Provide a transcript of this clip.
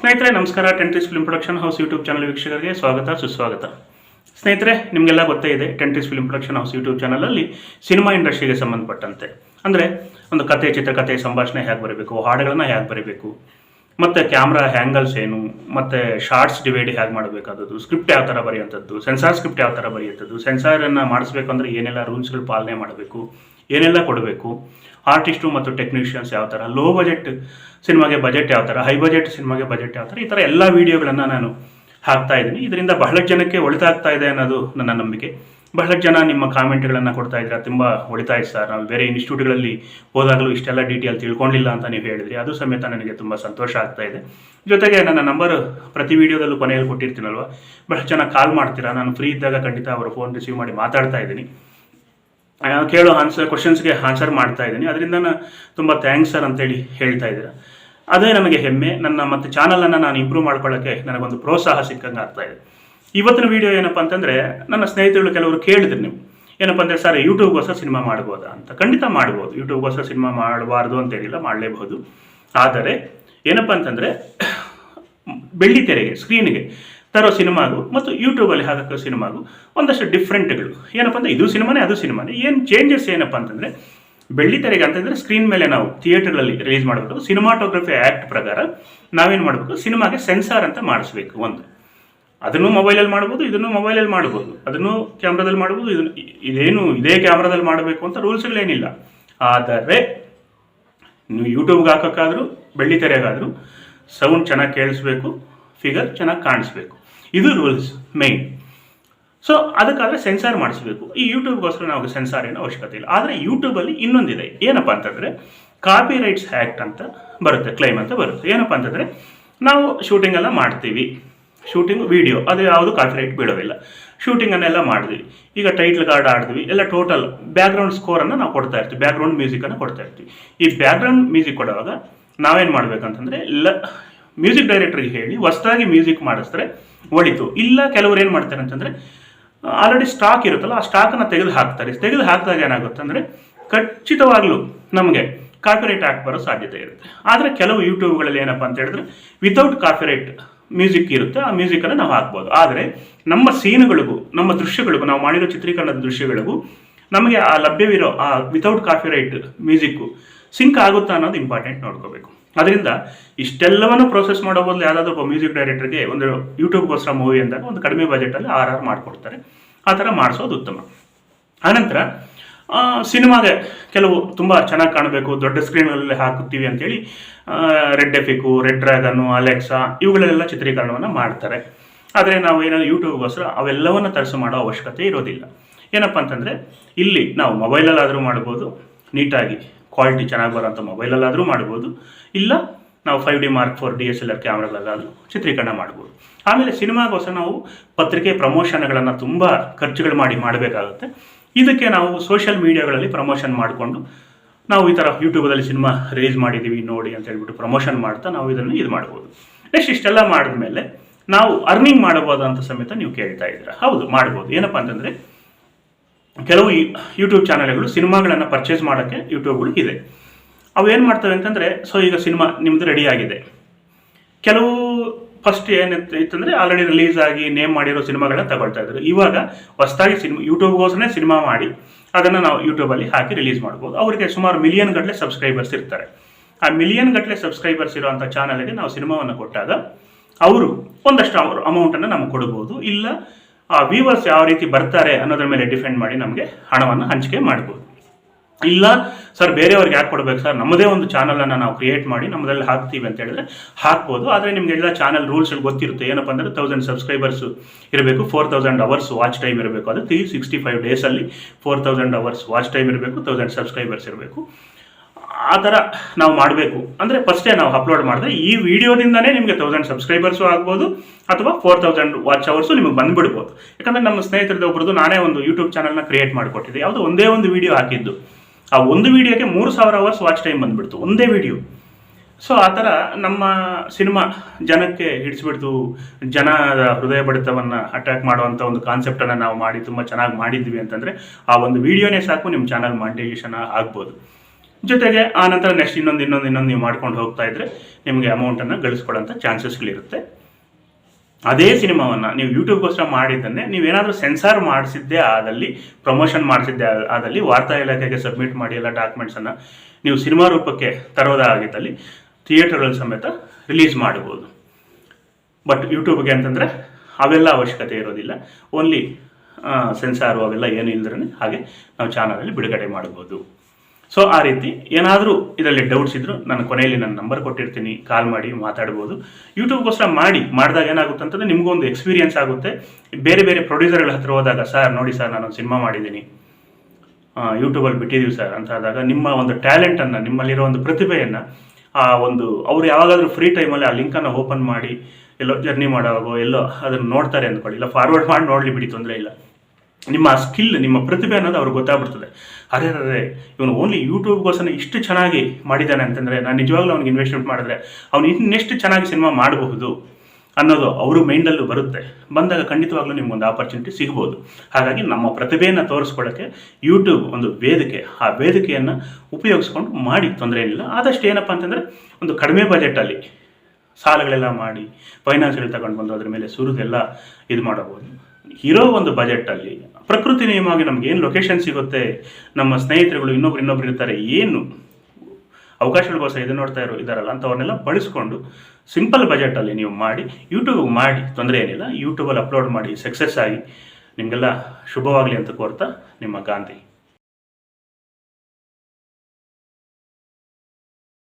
ಸ್ನೇಹಿತರೆ, ನಮಸ್ಕಾರ. Tentrees film production house YouTube channel ವೀಕ್ಷಕರಿಗೆ ಸ್ವಾಗತ, ಸುಸ್ವಾಗತ. ಸ್ನೇಹಿತರೆ, ನಿಮಗೆಲ್ಲ ಗೊತ್ತೇ ಇದೆ Tentrees film production house YouTube ಚಾನಲಲ್ಲಿ ಸಿನಿಮಾ ಇಂಡಸ್ಟ್ರಿಗೆ ಸಂಬಂಧಪಟ್ಟಂತೆ. ಅಂದರೆ, ಒಂದು ಕತೆ ಚಿತ್ರಕಥೆ ಸಂಭಾಷಣೆ ಹೇಗೆ ಬರಬೇಕು, ಹಾಡುಗಳನ್ನ ಹೇಗೆ ಬರಬೇಕು, ಮತ್ತು ಕ್ಯಾಮ್ರಾ ಹ್ಯಾಂಗಲ್ಸ್ ಏನು, ಮತ್ತು ಶಾರ್ಟ್ಸ್ ಡಿವೈಡ್ ಹೇಗೆ ಮಾಡಬೇಕಾದದ್ದು ಸ್ಕ್ರಿಪ್ಟ್ ಯಾವ ಥರ ಬರೆಯುವಂಥದ್ದು ಸೆನ್ಸಾರ್ ಸ್ಕ್ರಿಪ್ಟ್ ಯಾವ ಥರ ಬರೆಯುವಂಥದ್ದು ಸೆನ್ಸಾರನ್ನು ಮಾಡಿಸ್ಬೇಕಂದ್ರೆ ಏನೆಲ್ಲ ರೂಲ್ಸ್ಗಳು ಪಾಲನೆ ಮಾಡಬೇಕು ಏನೆಲ್ಲ ಕೊಡಬೇಕು? ಆರ್ಟಿಸ್ಟು ಮತ್ತು ಟೆಕ್ನಿಷಿಯನ್ಸ್ ಯಾವ ಥರ ಲೋ ಬಜೆಟ್ ಸಿನಿಮಾಗೆ ಬಜೆಟ್ ಯಾವ ಥರ ಹೈ ಬಜೆಟ್ ಸಿನಿಮಾಗೆ ಬಜೆಟ್ ಯಾವ ಥರ ಈ ಥರ ಎಲ್ಲ ವೀಡಿಯೋಗಳನ್ನು ನಾನು ಹಾಕ್ತಾ ಇದ್ದೀನಿ. ಇದರಿಂದ ಬಹಳಷ್ಟು ಜನಕ್ಕೆ ಒಳಿತಾಗ್ತಾ ಇದೆ ಅನ್ನೋದು ನನ್ನ ನಂಬಿಕೆ. ಬಹಳಷ್ಟು ಜನ ನಿಮ್ಮ ಕಾಮೆಂಟ್ಗಳನ್ನು ಕೊಡ್ತಾ ಇದ್ದೀರಾ? ತುಂಬ ಒಳಿತಾಯ್ತು ಸರ್. ನಾವು ಬೇರೆ ಇನ್ಸ್ಟಿಟ್ಯೂಟ್ಗಳಲ್ಲಿ ಹೋದಾಗಲೂ ಇಷ್ಟೆಲ್ಲ ಡೀಟೇಲ್ ತಿಳ್ಕೊಂಡಿಲ್ಲ ಅಂತ ನೀವು ಹೇಳಿದ್ರಿ. ಅದು ಸಮೇತ ನನಗೆ ತುಂಬ ಸಂತೋಷ ಆಗ್ತಾ ಇದೆ. ಜೊತೆಗೆ ನನ್ನ ನಂಬರ್ ಪ್ರತಿ ವೀಡಿಯೋದಲ್ಲೂ ಕೊನೆಯಲ್ಲಿ ಕೊಟ್ಟಿರ್ತೀನಲ್ವ? ಬಹಳಷ್ಟು ಜನ ಕಾಲ್ ಮಾಡ್ತೀರಾ? ನಾನು ಫ್ರೀ ಇದ್ದಾಗ ಖಂಡಿತ ಅವರ ಫೋನ್ ರಿಸೀವ್ ಮಾಡಿ ಮಾತಾಡ್ತಾ ಇದ್ದೀನಿ. ಕೇಳೋ ಆನ್ಸರ್ ಕ್ವಶನ್ಸ್ಗೆ ಆನ್ಸರ್ ಮಾಡ್ತಾ ಇದ್ದೀನಿ. ಅದರಿಂದ ನಾನು ತುಂಬ ಥ್ಯಾಂಕ್ಸ್ ಸರ್ ಅಂತೇಳಿ ಹೇಳ್ತಾ ಇದ್ದೀರಾ. ಅದೇ ನನಗೆ ಹೆಮ್ಮೆ, ನನ್ನ ಮತ್ತು ಚಾನಲನ್ನು ನಾನು ಇಂಪ್ರೂವ್ ಮಾಡ್ಕೊಳ್ಳೋಕ್ಕೆ ನನಗೊಂದು ಪ್ರೋತ್ಸಾಹ ಸಿಕ್ಕಂಗೆ ಆಗ್ತಾ ಇದೆ. ಇವತ್ತಿನ ವಿಡಿಯೋ ಏನಪ್ಪ ಅಂತಂದರೆ, ನನ್ನ ಸ್ನೇಹಿತರು ಕೆಲವರು ಕೇಳಿದ್ರು ನೀವು. ಏನಪ್ಪ ಅಂದರೆ, ಸರ್ ಯೂಟ್ಯೂಬ್ಗೋಸ್ಕರ ಸಿನಿಮಾ ಮಾಡ್ಬೋದಾ? ಅಂತ. ಖಂಡಿತ ಮಾಡ್ಬೋದು. ಯೂಟ್ಯೂಬ್ಗೋಸ್ಕರ ಸಿನಿಮಾ ಮಾಡಬಾರ್ದು ಅಂತೇನಿಲ್ಲ, ಮಾಡಲೇಬಹುದು. ಆದರೆ, ಏನಪ್ಪ ಅಂತಂದರೆ, ಬೆಳ್ಳಿ ತೆರೆಗೆ ಸ್ಕ್ರೀನ್ಗೆ ತರೋ ಸಿನಿಮಾಗೂ ಮತ್ತು ಯೂಟ್ಯೂಬಲ್ಲಿ ಹಾಕೋ ಸಿನಿಮಾಗೂ ಒಂದಷ್ಟು ಡಿಫ್ರೆಂಟ್ಗಳು ಏನಪ್ಪ ಅಂದರೆ ಇದು ಸಿನಿಮಾನೇ, ಅದು ಸಿನಿಮಾನೇ. ಏನು ಚೇಂಜಸ್ ಏನಪ್ಪ ಅಂತಂದರೆ, ಬೆಳ್ಳಿ ತೆರೆಗೆ ಅಂತಂದರೆ ಸ್ಕ್ರೀನ್ ಮೇಲೆ ನಾವು ಥಿಯೇಟರ್ಗಳಲ್ಲಿ ರಿಲೀಸ್ ಮಾಡಬೇಕು. ಸಿನಿಮಾಟೋಗ್ರಫಿ ಆ್ಯಕ್ಟ್ ಪ್ರಕಾರ ನಾವೇನು ಮಾಡಬೇಕು? ಸಿನಿಮಾಗೆ ಸೆನ್ಸಾರ್ ಅಂತ ಮಾಡಿಸ್ಬೇಕು ಒಂದು. ಅದನ್ನು ಮೊಬೈಲಲ್ಲಿ ಮಾಡ್ಬೋದು, ಇದನ್ನು ಮೊಬೈಲಲ್ಲಿ ಮಾಡ್ಬೋದು. ಅದನ್ನು ಕ್ಯಾಮ್ರಾದಲ್ಲಿ ಮಾಡ್ಬೋದು, ಇದನ್ನು ಇದೇನು, ಇದೇ ಕ್ಯಾಮ್ರಾದಲ್ಲಿ ಮಾಡಬೇಕು ಅಂತ ರೂಲ್ಸ್ಗಳೇನಿಲ್ಲ ಆದರೆ, ನೀವು ಯೂಟ್ಯೂಬ್ಗೆ ಹಾಕೋಕ್ಕಾದರೂ, ಬೆಳ್ಳಿ ತೆರೆಗಾದರೂ ಸೌಂಡ್ ಚೆನ್ನಾಗಿ ಕೇಳಿಸ್ಬೇಕು ಫಿಗರ್ ಚೆನ್ನಾಗಿ ಕಾಣಿಸ್ಬೇಕು. ಇದು ರೂಲ್ಸ್ ಮೇನ್ ಸೊ ಅದಕ್ಕಾದರೆ ಸೆನ್ಸಾರ್ ಮಾಡಿಸ್ಬೇಕು. ಈ ಯೂಟ್ಯೂಬ್ಗೋಸ್ಕರ ನಾವು ಸೆನ್ಸಾರ್ ಏನು ಅವಶ್ಯಕತೆ ಇಲ್ಲ. ಆದರೆ ಯೂಟ್ಯೂಬಲ್ಲಿ ಇನ್ನೊಂದಿದೆ. ಏನಪ್ಪ ಅಂತಂದರೆ ಕಾಪಿ ರೈಟ್ಸ್ ಆ್ಯಕ್ಟ್ ಅಂತ ಬರುತ್ತೆ ಕ್ಲೈಮ್ ಅಂತ ಬರುತ್ತೆ. ಏನಪ್ಪ ಅಂತಂದರೆ, ನಾವು ಶೂಟಿಂಗ್ ಎಲ್ಲ ಮಾಡ್ತೀವಿ. ಶೂಟಿಂಗ್ ವಿಡಿಯೋ ಅದು ಯಾವುದು ಕಾಪಿ ರೈಟ್ ಬೀಳೋದಿಲ್ಲ ಶೂಟಿಂಗನ್ನೆಲ್ಲ ಮಾಡಿದ್ವಿ ಈಗ ಟೈಟ್ಲ್ ಕಾರ್ಡ್ ಆಡಿದ್ವಿ ಎಲ್ಲ ಟೋಟಲ್ ಬ್ಯಾಕ್ಗ್ರೌಂಡ್ ಸ್ಕೋರನ್ನು ನಾವು ಕೊಡ್ತಾ ಇರ್ತೀವಿ. ಬ್ಯಾಕ್ಗ್ರೌಂಡ್ ಮ್ಯೂಸಿಕನ್ನು ಕೊಡ್ತಾ ಇರ್ತೀವಿ. ಈ ಬ್ಯಾಕ್ಗ್ರೌಂಡ್ ಮ್ಯೂಸಿಕ್ ಕೊಡುವಾಗ ನಾವೇನು ಮಾಡಬೇಕಂತಂದರೆ, ಲ ಮ್ಯೂಸಿಕ್ ಡೈರೆಕ್ಟ್ರಿಗೆ ಹೇಳಿ ಹೊಸದಾಗಿ ಮ್ಯೂಸಿಕ್ ಮಾಡಿಸಿದ್ರೆ ಒಳಿತು ಇಲ್ಲ, ಕೆಲವರು ಏನು ಮಾಡ್ತಾರೆ ಅಂತಂದರೆ ಆಲ್ರೆಡಿ ಸ್ಟಾಕ್ ಇರುತ್ತಲ್ಲ, ಆ ಸ್ಟಾಕನ್ನು ತೆಗೆದು ಹಾಕ್ತಾರೆ. ತೆಗೆದು ಹಾಕಿದಾಗ ಏನಾಗುತ್ತೆ ಅಂದರೆ, ಖಚಿತವಾಗಲೂ ನಮಗೆ ಕಾಪಿರೈಟ್ ಆ್ಯಕ್ಟ್ ಬರೋ ಸಾಧ್ಯತೆ ಇರುತ್ತೆ. ಆದರೆ ಕೆಲವು ಯೂಟ್ಯೂಬ್ಗಳಲ್ಲಿ ಏನಪ್ಪ ಅಂತ ಹೇಳಿದ್ರೆ ವಿತೌಟ್ ಕಾಪಿರೈಟ್ ಮ್ಯೂಸಿಕ್ ಇರುತ್ತೆ, ಆ ಮ್ಯೂಸಿಕನ್ನು ನಾವು ಹಾಕ್ಬೋದು. ಆದರೆ ನಮ್ಮ ಸೀನುಗಳಿಗೂ ನಮ್ಮ ದೃಶ್ಯಗಳಿಗೂ, ನಾವು ಮಾಡಿರೋ ಚಿತ್ರೀಕರಣದ ದೃಶ್ಯಗಳಿಗೂ ನಮಗೆ ಆ ಲಭ್ಯವಿರೋ ಆ ವಿತೌಟ್ ಕಾಪಿರೈಟ್ ಮ್ಯೂಸಿಕ್ಕು ಸಿಂಕ್ ಆಗುತ್ತಾ ಅನ್ನೋದು ಇಂಪಾರ್ಟೆಂಟ್ ನೋಡ್ಕೋಬೇಕು. ಅದರಿಂದ ಇಷ್ಟೆಲ್ಲವನ್ನು ಪ್ರೋಸೆಸ್ ಮಾಡೋ ಬದಲು ಯಾವುದಾದ್ರೂ ಒಬ್ಬ ಮ್ಯೂಸಿಕ್ ಡೈರೆಕ್ಟರ್ಗೆ ಒಂದು ಯೂಟ್ಯೂಬ್ಗೋಸ್ಕರ ಮೂವಿ ಅಂದಾಗ ಒಂದು ಕಡಿಮೆ ಬಜೆಟಲ್ಲಿ ಆರ್ ಆರ್ ಮಾಡಿಕೊಡ್ತಾರೆ. ಆ ಥರ ಮಾಡಿಸೋದು ಉತ್ತಮ. ಆನಂತರ ಸಿನಿಮಾಗೆ ಕೆಲವು ತುಂಬ ಚೆನ್ನಾಗಿ ಕಾಣಬೇಕು, ದೊಡ್ಡ ಸ್ಕ್ರೀನಲ್ಲಿ ಹಾಕುತ್ತೀವಿ ಅಂತೇಳಿ red epic red dragon Alexa ಇವುಗಳೆಲ್ಲ ಚಿತ್ರೀಕರಣವನ್ನು ಮಾಡ್ತಾರೆ. ಆದರೆ ನಾವು ಏನಾದ್ರು ಯೂಟ್ಯೂಬ್ಗೋಸ್ಕರ ಅವೆಲ್ಲವನ್ನು ತರಿಸು ಮಾಡೋ ಅವಶ್ಯಕತೆ ಇರೋದಿಲ್ಲ. ಏನಪ್ಪ ಅಂತಂದರೆ, ಇಲ್ಲಿ ನಾವು ಮೊಬೈಲಲ್ಲಾದರೂ ಮಾಡ್ಬೋದು ನೀಟಾಗಿ ಕ್ವಾಲಿಟಿ ಚೆನ್ನಾಗಿ ಬರೋಂಥ ಮೊಬೈಲಲ್ಲಾದರೂ ಮಾಡ್ಬೋದು. ಇಲ್ಲ, ನಾವು five D mark four D S L R ಕ್ಯಾಮ್ರಾಗಳಲ್ಲಾದರೂ ಚಿತ್ರೀಕರಣ ಮಾಡ್ಬೋದು. ಆಮೇಲೆ ಸಿನಿಮಾಗೋಸ್ಕರ ನಾವು ಪತ್ರಿಕೆ ಪ್ರಮೋಷನ್ಗಳನ್ನು ತುಂಬ ಖರ್ಚುಗಳು ಮಾಡಿ ಮಾಡಬೇಕಾಗುತ್ತೆ. ಇದಕ್ಕೆ ನಾವು ಸೋಷಿಯಲ್ ಮೀಡಿಯಾಗಳಲ್ಲಿ ಪ್ರಮೋಷನ್ ಮಾಡಿಕೊಂಡು, ನಾವು ಈ ಥರ ಯೂಟ್ಯೂಬಲ್ಲಿ ಸಿನಿಮಾ ರಿಲೀಸ್ ಮಾಡಿದ್ದೀವಿ ನೋಡಿ ಅಂತ ಹೇಳ್ಬಿಟ್ಟು ಪ್ರಮೋಷನ್ ಮಾಡ್ತಾ ನಾವು ಇದನ್ನು ಇದು ಮಾಡ್ಬೋದು. ನೆಕ್ಸ್ಟ್ ಇಷ್ಟೆಲ್ಲ ಮಾಡಿದ ಮೇಲೆ ನಾವು ಅರ್ನಿಂಗ್ ಮಾಡಬಹುದು ಅಂತ ಸಮೇತ ನೀವು ಕೇಳ್ತಾ ಇದ್ದೀರಾ. ಹೌದು, ಮಾಡ್ಬೋದು. ಏನಪ್ಪ ಅಂತಂದರೆ ಕೆಲವು ಯೂಟ್ಯೂಬ್ ಚಾನಲ್ಗಳು ಸಿನಿಮಾಗಳನ್ನು ಪರ್ಚೇಸ್ ಮಾಡೋಕ್ಕೆ ಯೂಟ್ಯೂಬ್ಗಳು ಇದೆ. ಅವು ಏನು ಮಾಡ್ತವೆ ಅಂತಂದರೆ ಸೊ ಈಗ ಸಿನಿಮಾ ನಿಮ್ಮದು ರೆಡಿ ಆಗಿದೆ. ಕೆಲವು ಫಸ್ಟ್ ಏನಿತ್ತು ಇತ್ತಂದರೆ ಆಲ್ರೆಡಿ ರಿಲೀಸ್ ಆಗಿ ನೇಮ್ ಮಾಡಿರೋ ಸಿನಿಮಾಗಳನ್ನ ತಗೊಳ್ತಾ ಇದ್ದರು ಇವಾಗ ಹೊಸದಾಗಿ ಸಿನಿಮಾ ಯೂಟ್ಯೂಬ್ಗೋಸ್ಕರನೇ ಸಿನಿಮಾ ಮಾಡಿ ಅದನ್ನು ನಾವು ಯೂಟ್ಯೂಬಲ್ಲಿ ಹಾಕಿ ರಿಲೀಸ್ ಮಾಡ್ಬೋದು. ಅವರಿಗೆ ಸುಮಾರು ಮಿಲಿಯನ್ ಗಟ್ಟಲೆ ಸಬ್ಸ್ಕ್ರೈಬರ್ಸ್ ಇರ್ತಾರೆ. ಆ ಮಿಲಿಯನ್ ಗಟ್ಟಲೆ ಸಬ್ಸ್ಕ್ರೈಬರ್ಸ್ ಇರುವಂಥ ಚಾನಲ್ಗೆ ನಾವು ಸಿನಿಮಾವನ್ನು ಕೊಟ್ಟಾಗ, ಅವರು ಒಂದಷ್ಟು ಅವರು ಅಮೌಂಟನ್ನು ನಮಗೆ ಕೊಡ್ಬೋದು. ಇಲ್ಲ ಆ ವ್ಯೂವರ್ಸ್ ಯಾವ ರೀತಿ ಬರ್ತಾರೆ ಅನ್ನೋದ್ರ ಮೇಲೆ ಡಿಪೆಂಡ್ ಮಾಡಿ ನಮಗೆ ಹಣವನ್ನು ಹಂಚಿಕೆ ಮಾಡ್ಬೋದು. ಇಲ್ಲ ಸರ್ ಬೇರೆಯವ್ರಿಗೆ ಯಾಕೆ ಕೊಡ್ಬೇಕು ಸರ್ ನಮ್ಮದೇ ಒಂದು ಚಾನಲನ್ನು ನಾವು ಕ್ರಿಯೇಟ್ ಮಾಡಿ ನಮ್ಮದ್ರಲ್ಲಿ ಹಾಕ್ತೀವಿ ಅಂತ ಹೇಳಿದ್ರೆ ಹಾಕ್ಬೋದು. ಆದರೆ ನಿಮಗೆಲ್ಲ ಚಾನಲ್ ರೂಲ್ಸ್ ಗೊತ್ತಿರುತ್ತೆ. ಏನಪ್ಪ ಅಂದರೆ ತೌಸಂಡ್ ಸಬ್ಸ್ಕ್ರೈಬರ್ಸ್ ಇರಬೇಕು four thousand hours watch time ಇರಬೇಕು. ಅದು ತ್ರೀ ಸಿಕ್ಸ್ಟಿ ಫೈವ್ ಡೇಸಲ್ಲಿ four thousand hours watch time ಇರಬೇಕು ತೌಸಂಡ್ ಸಬ್ಸ್ಕ್ರೈಬರ್ಸ್ ಇರಬೇಕು. ಆ ಥರ ನಾವು ಮಾಡಬೇಕು. ಅಂದರೆ ಫಸ್ಟೇ ನಾವು ಅಪ್ಲೋಡ್ ಮಾಡಿದ್ರೆ ಈ ವಿಡಿಯೋದಿಂದನೇ ನಿಮಗೆ ತೌಸಂಡ್ ಸಬ್ಸ್ಕ್ರೈಬರ್ಸು ಆಗ್ಬೋದು ಅಥವಾ ಫೋರ್ ತೌಸಂಡ್ ವಾಚ್ ಅವರ್ಸು ನಿಮಗೆ ಬಂದುಬಿಡ್ಬೋದು. ಯಾಕಂದರೆ ನಮ್ಮ ಸ್ನೇಹಿತರದ್ದು ಒಬ್ರದ್ದು ನಾನೇ ಒಂದು ಯೂಟ್ಯೂಬ್ ಚಾನಲ್ನ ಕ್ರಿಯೇಟ್ ಮಾಡಿಕೊಟ್ಟಿದ್ದೆ. ಯಾವುದೋ ಒಂದೇ ಒಂದು ವಿಡಿಯೋ ಹಾಕಿದ್ದು. ಆ ಒಂದು ವಿಡಿಯೋಗೆ ಮೂರು ಸಾವಿರ ಅವರ್ಸ್ ವಾಚ್ ಟೈಮ್ ಬಂದುಬಿಡ್ತು. ಒಂದೇ ವಿಡಿಯೋ ಸೊ ಆ ಥರ ನಮ್ಮ ಸಿನಿಮಾ ಜನಕ್ಕೆ ಹಿಡಿಸ್ಬಿಡ್ತು. ಜನದ ಹೃದಯ ಬಡಿತವನ್ನು ಅಟ್ಯಾಕ್ ಮಾಡುವಂಥ ಒಂದು ಕಾನ್ಸೆಪ್ಟನ್ನು ನಾವು ಮಾಡಿ, ತುಂಬ ಚೆನ್ನಾಗಿ ಮಾಡಿದ್ವಿ ಅಂತಂದರೆ ಆ ಒಂದು ವಿಡಿಯೋನೇ ಸಾಕು ನಿಮ್ಮ ಚಾನಲ್ ಮಾನಿಟೈಸೇಷನ್ ಆಗ್ಬೋದು. ಜೊತೆಗೆ ಆ ನಂತರ ನೆಕ್ಸ್ಟ್ ಇನ್ನೊಂದು ಇನ್ನೊಂದು ಇನ್ನೊಂದು ನೀವು ಮಾಡ್ಕೊಂಡು ಹೋಗ್ತಾ ಇದ್ರೆ ನಿಮಗೆ ಅಮೌಂಟನ್ನು ಗಳಿಸ್ಕೊಳ್ಳೋಂಥ ಚಾನ್ಸಸ್ಗಳಿರುತ್ತೆ ಅದೇ ಸಿನಿಮಾವನ್ನು ನೀವು ಯೂಟ್ಯೂಬ್ಗೋಸ್ಕರ ಮಾಡಿದ್ದನ್ನೇ ನೀವೇನಾದರೂ ಸೆನ್ಸಾರ್ ಮಾಡಿಸಿದ್ದೇ ಆದಲ್ಲಿ, ಪ್ರಮೋಷನ್ ಮಾಡಿಸಿದ್ದೇ ಆದಲ್ಲಿ ವಾರ್ತಾ ಇಲಾಖೆಗೆ ಸಬ್ಮಿಟ್ ಮಾಡಿ ಎಲ್ಲ ಡಾಕ್ಯುಮೆಂಟ್ಸನ್ನು ನೀವು ಸಿನಿಮಾ ರೂಪಕ್ಕೆ ತರೋದಾಗಿದ್ದಲ್ಲಿ ಥಿಯೇಟರ್ಗಳ ಸಮೇತ ರಿಲೀಸ್ ಮಾಡ್ಬೋದು ಬಟ್ ಯೂಟ್ಯೂಬ್ಗೆ ಅಂತಂದರೆ ಅವೆಲ್ಲ ಅವಶ್ಯಕತೆ ಇರೋದಿಲ್ಲ. ಓನ್ಲಿ ಸೆನ್ಸಾರು ಅವೆಲ್ಲ ಏನು ಇಲ್ದ್ರೆ ಹಾಗೆ ನಾವು ಚಾನಲಲ್ಲಿ ಬಿಡುಗಡೆ ಮಾಡ್ಬೋದು ಸೊ ಆ ರೀತಿ ಏನಾದರೂ ಇದರಲ್ಲಿ ಡೌಟ್ಸ್ ಇದ್ದರೂ ನಾನು ಕೊನೆಯಲ್ಲಿ ನನ್ನ ನಂಬರ್ ಕೊಟ್ಟಿರ್ತೀನಿ ಕಾಲ್ ಮಾಡಿ ಮಾತಾಡ್ಬೋದು. ಯೂಟ್ಯೂಬ್ಗೋಸ್ಕರ ಮಾಡಿ, ಮಾಡಿದಾಗ ಏನಾಗುತ್ತೆ ಅಂತಂದರೆ ನಿಮಗೊಂದು ಎಕ್ಸ್ಪೀರಿಯನ್ಸ್ ಆಗುತ್ತೆ. ಬೇರೆ ಬೇರೆ ಪ್ರೊಡ್ಯೂಸರ್ಗಳ ಹತ್ರ ಹೋದಾಗ ಸರ್ ನೋಡಿ ಸರ್ ನಾನೊಂದು ಸಿನಿಮಾ ಮಾಡಿದ್ದೀನಿ. ಯೂಟ್ಯೂಬಲ್ಲಿ ಬಿಟ್ಟಿದ್ದೀವಿ ಸರ್ ಅಂತ ಆದಾಗ ನಿಮ್ಮ ಒಂದು ಟ್ಯಾಲೆಂಟನ್ನು ನಿಮ್ಮಲ್ಲಿರೋ ಒಂದು ಪ್ರತಿಭೆಯನ್ನು, ಆ ಒಂದು, ಅವ್ರು ಯಾವಾಗಾದರೂ ಫ್ರೀ ಟೈಮಲ್ಲಿ ಆ ಲಿಂಕನ್ನು ಓಪನ್ ಮಾಡಿ, ಎಲ್ಲೋ ಜರ್ನಿ ಮಾಡೋವಾಗೋ, ಎಲ್ಲೋ ಅದನ್ನು ನೋಡ್ತಾರೆ ಅಂದ್ಕೊಳ್ಳಿ. ಇಲ್ಲ ಫಾರ್ವರ್ಡ್ ಮಾಡಿ ನೋಡಲಿ ಬಿಡಿ ತೊಂದರೆ ಇಲ್ಲ. ನಿಮ್ಮ ಸ್ಕಿಲ್ ನಿಮ್ಮ ಪ್ರತಿಭೆ ಅನ್ನೋದು ಅವ್ರಿಗೆ ಗೊತ್ತಾಗ್ಬಿಡ್ತದೆ. ಅರೆ ಅರೆ ಇವನು ಓನ್ಲಿ ಯೂಟ್ಯೂಬ್ಗೋಸ್ಕರ ಇಷ್ಟು ಚೆನ್ನಾಗಿ ಮಾಡಿದ್ದಾನೆ ಅಂತಂದರೆ ನಾನು ನಿಜವಾಗ್ಲೂ ಅವ್ನಿಗೆ ಇನ್ವೆಸ್ಟ್ಮೆಂಟ್ ಮಾಡಿದ್ರೆ ಅವ್ನು ಇನ್ನೆಷ್ಟು ಚೆನ್ನಾಗಿ ಸಿನಿಮಾ ಮಾಡಬಹುದು ಅನ್ನೋದು ಅವ್ರ ಮೈಂಡಲ್ಲೂ ಬರುತ್ತೆ. ಬಂದಾಗ ಖಂಡಿತವಾಗ್ಲೂ ನಿಮ್ಗೊಂದು ಆಪರ್ಚುನಿಟಿ ಸಿಗ್ಬೋದು. ಹಾಗಾಗಿ ನಮ್ಮ ಪ್ರತಿಭೆಯನ್ನು ತೋರಿಸ್ಕೊಳ್ಳೋಕ್ಕೆ ಯೂಟ್ಯೂಬ್ ಒಂದು ವೇದಿಕೆ. ಆ ವೇದಿಕೆಯನ್ನು ಉಪಯೋಗಿಸ್ಕೊಂಡು ಮಾಡಿ, ತೊಂದರೆ ಏನಿಲ್ಲ. ಆದಷ್ಟು ಏನಪ್ಪ ಅಂತಂದರೆ ಒಂದು ಕಡಿಮೆ ಬಜೆಟಲ್ಲಿ ಸಾಲಗಳೆಲ್ಲ ಮಾಡಿ ಫೈನಾನ್ಸ್ಗಳು ತಗೊಂಡು ಬಂದು ಅದ್ರ ಮೇಲೆ ಸುರಿದೆಲ್ಲ ಇದು ಮಾಡಬಹುದು ಇರೋ ಒಂದು ಬಜೆಟಲ್ಲಿ ಪ್ರಕೃತಿ ನಿಯಮವಾಗಿ ನಮ್ಗೆ ಏನು ಲೊಕೇಶನ್ ಸಿಗುತ್ತೆ, ನಮ್ಮ ಸ್ನೇಹಿತರುಗಳು ಇನ್ನೊಬ್ರು ಇನ್ನೊಬ್ರು ಇರ್ತಾರೆ, ಏನು ಅವಕಾಶಗಳಿಗೋಸ್ಕರ ಇದು ನೋಡ್ತಾ ಇರೋ ಇದಾರಲ್ಲ ಅಂಥವ್ರನ್ನೆಲ್ಲ ಬಳಸ್ಕೊಂಡು ಸಿಂಪಲ್ ಬಜೆಟಲ್ಲಿ ನೀವು ಮಾಡಿ ಯೂಟ್ಯೂಬ್ ಮಾಡಿ, ತೊಂದರೆ ಏನಿಲ್ಲ ಯೂಟ್ಯೂಬಲ್ಲಿ ಅಪ್ಲೋಡ್ ಮಾಡಿ ಸಕ್ಸಸ್ ಆಗಿ, ನಿಮಗೆಲ್ಲ ಶುಭವಾಗಲಿ ಅಂತ ಕೋರ್ತಾ ನಿಮ್ಮ ಗಾಂಧಿ.